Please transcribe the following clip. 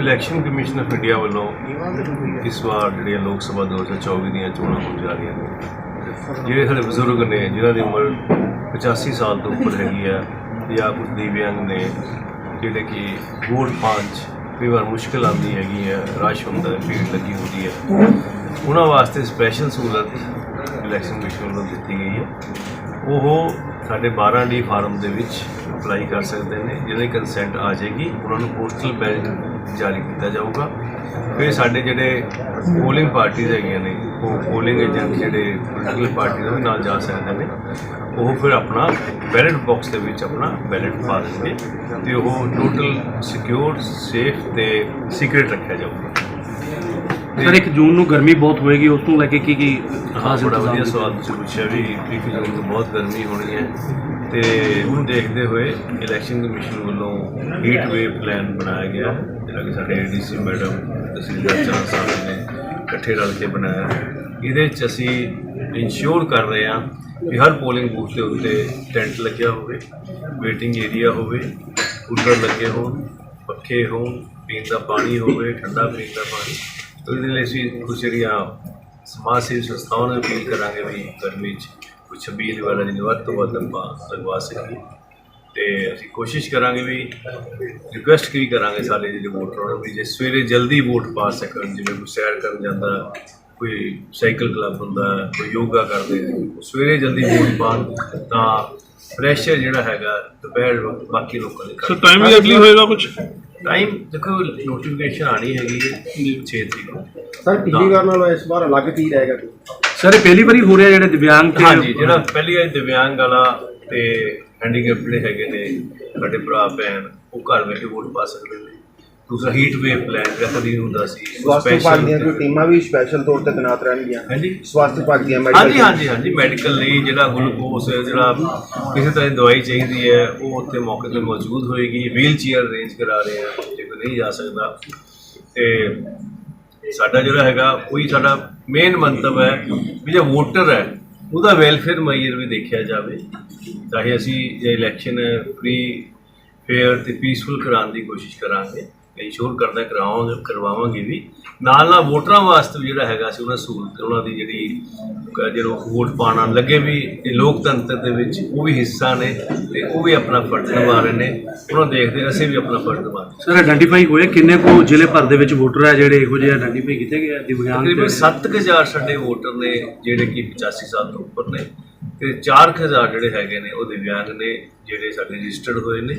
Election commission of India ਵੱਲੋਂ ਇਸ ਵਾਰ ਜਿਹੜੀਆਂ ਲੋਕ ਸਭਾ 2024 ਦੀਆਂ ਚੋਣਾਂ ਹੋਣ ਜਾ ਰਹੀਆਂ ਨੇ। ਜਿਹੜੇ ਸਾਡੇ ਬਜ਼ੁਰਗ ਨੇ ਜਿਨ੍ਹਾਂ ਦੀ ਉਮਰ 85 ਸਾਲ ਤੋਂ ਉੱਪਰ ਹੈਗੀ ਆ ਜਾਂ ਕੁਝ ਦਿਵਿਆਂਗ ਨੇ ਜਿਹੜੇ ਕਿ ਵੋਟ ਪਾਉਣ 'ਚ ਕਈ ਵਾਰ ਮੁਸ਼ਕਲ ਆਉਂਦੀ ਹੈਗੀ ਹੈ ਰਸ਼ ਹੁੰਦਾ ਹੈ ਭੀੜ ਲੱਗੀ ਹੁੰਦੀ ਹੈ। ਉਹਨਾਂ ਵਾਸਤੇ ਸਪੈਸ਼ਲ ਸਹੂਲਤ ਇਲੈਕਸ਼ਨ ਕਮਿਸ਼ਨ ਵੱਲੋਂ ਦਿੱਤੀ ਗਈ ਹੈ। ਉਹ ਸਾਡੇ 12 ਡੀ ਫਾਰਮ ਦੇ ਵਿੱਚ ਅਪਲਾਈ ਕਰ ਸਕਦੇ ਨੇ। ਜਿਹਦੇ ਕੰਸੈਂਟ ਆ ਜਾਏਗੀ, ਉਹਨਾਂ ਨੂੰ ਪੋਸਟਲ ਬੈਲਟ ਜਾਰੀ ਕੀਤਾ ਜਾਊਗਾ। ਫਿਰ ਸਾਡੇ ਜਿਹੜੇ ਪੋਲਿੰਗ ਪਾਰਟੀਆਂ ਹੈਗੀਆਂ ਨੇ, ਉਹ ਪੋਲਿੰਗ ਏਜੰਟ ਜਿਹੜੇ ਪੋਲੀਟੀਕਲ ਪਾਰਟੀ ਦੇ ਵੀ ਨਾਲ ਜਾ ਸਕਦੇ ਨੇ। ਉਹ ਫਿਰ ਆਪਣਾ ਬੈਲਟ ਬਾਕਸ ਦੇ ਵਿੱਚ ਆਪਣਾ ਬੈਲਟ ਪਾ ਦੇਣਗੇ ਤੇ ਉਹ ਟੋਟਲ ਸਿਕਿਉਰ ਸੇਫ ਤੇ ਸੀਕ੍ਰੀਟ ਰੱਖਿਆ ਜਾਊਗਾ। ਸਰ ਇੱਕ ਜੂਨ ਨੂੰ ਗਰਮੀ ਬਹੁਤ ਹੋਏਗੀ ਉਸ ਨੂੰ ਲੈ ਕੇ ਕੀ ਕੀ ਖਾਸ ਬੜਾ ਵਧੀਆ? ਸਵਾਲ ਤੁਸੀਂ ਪੁੱਛਿਆ ਵੀ ਇੱਕ ਜੂਨ ਤੋਂ ਬਹੁਤ ਗਰਮੀ ਹੋਣੀ ਹੈ ਤੇ ਉਹਨੂੰ ਦੇਖਦੇ ਹੋਏ ਇਲੈਕਸ਼ਨ ਕਮਿਸ਼ਨ ਵੱਲੋਂ ਹੀਟ ਵੇਵ ਪਲਾਨ ਬਣਾਇਆ ਗਿਆ ਜਿਹੜਾ ਕਿ ਸਾਡੇ ਏਡੀਸੀ ਮੈਡਮ ਤਹਿਸੀਲਦਾਰ ਚੰਦ ਸਾਹਿਬ ਨੇ ਇਕੱਠੇ ਰਲ ਕੇ ਬਣਾਇਆ ਇਹਦੇ ਚ ਅਸੀਂ ਇਨਸ਼ੋਰ ਕਰ ਰਹੇ ਹਾਂ ਕਿ ਹਰ ਪੋਲਿੰਗ ਬੂਥ ਦੇ ਉੱਤੇ ਟੈਂਟ ਲੱਗਿਆ ਹੋਵੇ ਵੇਟਿੰਗ ਏਰੀਆ ਹੋਵੇ ਕੂਲਰ ਲੱਗੇ ਹੋਣ ਪੱਖੇ ਹੋਣ ਪੀਣ ਦਾ ਪਾਣੀ ਹੋਵੇ, ਠੰਡਾ ਪੀਣ ਦਾ ਪਾਣੀ। ਤੇ ਇਹਦੇ ਲਈ ਅਸੀਂ ਕੁਝ ਜਿਹੜੀਆਂ ਸਮਾਜ ਸੇਵੀ ਸੰਸਥਾਵਾਂ ਨੂੰ ਅਪੀਲ ਕਰਾਂਗੇ ਵੀ ਗਰਮੀ 'ਚ ਕੋਈ ਛਬੀਲ ਵਾਲਾ ਜਿਹਨੂੰ ਵੱਧ ਤੋਂ ਵੱਧ ਆਪਾਂ ਲਗਵਾ ਸਕੀਏ ਤੇ ਅਸੀਂ ਕੋਸ਼ਿਸ਼ ਕਰਾਂਗੇ ਵੀ ਰਿਕੁਐਸਟ ਵੀ ਕਰਾਂਗੇ ਸਾਡੇ ਜਿਹੜੇ ਵੋਟਰ ਨੂੰ ਵੀ ਜੇ ਸਵੇਰੇ ਜਲਦੀ ਵੋਟ ਪਾ ਸਕਣ, ਜਿਵੇਂ ਕੋਈ ਸੈਰ ਕਰਨ ਜਾਂਦਾ, ਕੋਈ ਸਾਈਕਲ ਕਲੱਬ ਹੁੰਦਾ, ਕੋਈ ਯੋਗਾ ਕਰਦੇ ਉਹ ਸਵੇਰੇ ਜਲਦੀ ਵੋਟ ਪਾਣ ਤਾਂ ਪ੍ਰੈਸ਼ਰ ਜਿਹੜਾ ਹੈਗਾ, ਦੁਪਹਿਰ ਵਕਤ ਬਾਕੀ ਲੋਕਾਂ ਦੇ ਸਰ ਟਾਈਮ ਵੀ ਅਗਲੀ ਹੋਏਗਾ ਕੁਝ ਟਾਈਮ ਦੇਖੋ ਨੋਟੀਫਿਕੇਸ਼ਨ ਆਣੀ ਹੈਗੀ ਹੈ 6 ਤਰੀਕ ਨੂੰ। ਸਰ ਪਿਛਲੀ ਵਾਰ ਨਾਲੋਂ ਇਸ ਵਾਰ ਅਲੱਗ ਕੀ ਰਹੇਗਾ ਸਰ ਇਹ ਪਹਿਲੀ ਵਾਰੀ ਹੋ ਰਿਹਾ ਜਿਹੜੇ ਦਿਵਿਆਂਗ ਤੇ ਹਾਂਜੀ ਜਿਹੜਾ ਪਹਿਲੀ ਵਾਰ ਦਿਵਿਆਂਗ ਵਾਲਾ ਤੇ ਹੈਂਡੀਕੈਪ ਜਿਹੜੇ ਹੈਗੇ ਨੇ ਸਾਡੇ ਭਰਾ ਭੈਣ ਉਹ ਘਰ ਬੈਠੇ ਵੋਟ ਪਾ ਸਕਦੇ ਨੇ। ਦੂਸਰਾ ਹੀਟ ਵੇਵ ਪਲਾਨ ਜਿਹੜਾ ਕਦੀ ਹੁੰਦਾ ਸੀ ਉਹ ਸਵਾਸਥ ਵਿਭਾਗ ਦੀਆਂ ਕੋਈ ਟੀਮਾਂ ਵੀ ਸਪੈਸ਼ਲ ਤੌਰ ਤੇ ਤੈਨਾਤ ਰਹਿਣਗੀਆਂ। ਹਾਂਜੀ। ਸਵਾਸਥ ਵਿਭਾਗ ਦੀਆਂ ਹਾਂਜੀ ਹਾਂਜੀ ਹਾਂਜੀ ਮੈਡੀਕਲ ਲਈ ਜਿਹੜਾ ਗਲੂਕੋਸ ਜਿਹੜਾ ਕਿਸੇ ਤਰ੍ਹਾਂ ਦੀ ਦਵਾਈ ਚਾਹੀਦੀ ਹੈ ਉਹ ਉੱਥੇ ਮੌਕੇ ਤੇ ਮੌਜੂਦ ਹੋਏਗੀ। ਵੀਲ ਚੇਅਰ ਅਰੇਂਜ ਕਰਾ ਰਹੇ ਆ ਜੇ ਕੋਈ ਨਹੀਂ ਜਾ ਸਕਦਾ। ਤੇ ਸਾਡਾ ਜਿਹੜਾ ਹੈਗਾ ਕੋਈ ਸਾਡਾ ਮੇਨ ਮੰਤਵ ਹੈ ਵੀ ਜੇ ਵੋਟਰ ਹੈ ਉਹਦਾ ਵੈਲਫੇਅਰ ਮੈਜਰ ਵੀ ਦੇਖਿਆ ਜਾਵੇ। ਚਾਹੇ ਅਸੀਂ ਇਹ ਇਲੈਕਸ਼ਨ ਫ੍ਰੀ ਫੇਅਰ ਤੇ ਪੀਸਫੁਲ ਕਰਾਉਣ ਦੀ ਕੋਸ਼ਿਸ਼ ਕਰਾਂਗੇ। ਇਨਸ਼ੋਰ ਕਰਦਾ ਕਰਾਵਾਂਗੇ ਕਰਵਾਵਾਂਗੇ ਵੀ। ਨਾਲ ਨਾਲ ਵੋਟਰਾਂ ਵਾਸਤੇ ਵੀ ਜਿਹੜਾ ਹੈਗਾ ਸੀ ਉਹਨਾਂ ਸਹੂਲਤ ਉਹਨਾਂ ਦੀ ਜਿਹੜੀ ਜਦੋਂ ਵੋਟ ਪਾਉਣਾ ਲੱਗੇ ਵੀ ਇਹ ਲੋਕਤੰਤਰ ਦੇ ਵਿੱਚ ਉਹ ਵੀ ਹਿੱਸਾ ਨੇ ਤੇ ਉਹ ਵੀ ਆਪਣਾ ਫਰਜ਼ ਨਿਭਾ ਰਹੇ ਨੇ। ਉਹਨਾਂ ਦੇਖਦੇ ਅਸੀਂ ਵੀ ਆਪਣਾ ਫਰਜ਼ ਨਿਭਾ ਰਹੇ ਸਰ ਆਇਡੈਂਟੀਫਾਈ ਹੋਏ ਕਿੰਨੇ ਕੁ ਜ਼ਿਲ੍ਹੇ ਭਰ ਦੇ ਵਿੱਚ ਵੋਟਰ ਹੈ ਜਿਹੜੇ ਇਹੋ ਜਿਹੇ ਆਇਡੈਂਟੀਫਾਈ ਕੀਤੇ ਗਏ ਦਿਵਿਆਂਗ ਤਕਰੀਬਨ ਤੇ 7000 ਸਾਡੇ ਵੋਟਰ ਨੇ ਜਿਹੜੇ ਕਿ 85 ਸਾਲ ਤੋਂ ਉੱਪਰ ਨੇ। ਤੇ 4000 ਜਿਹੜੇ ਹੈਗੇ ਨੇ ਉਹ ਦਿਵਿਆਂਗ ਨੇ ਜਿਹੜੇ ਸਾਡੇ ਰਜਿਸਟਰਡ ਹੋਏ ਨੇ।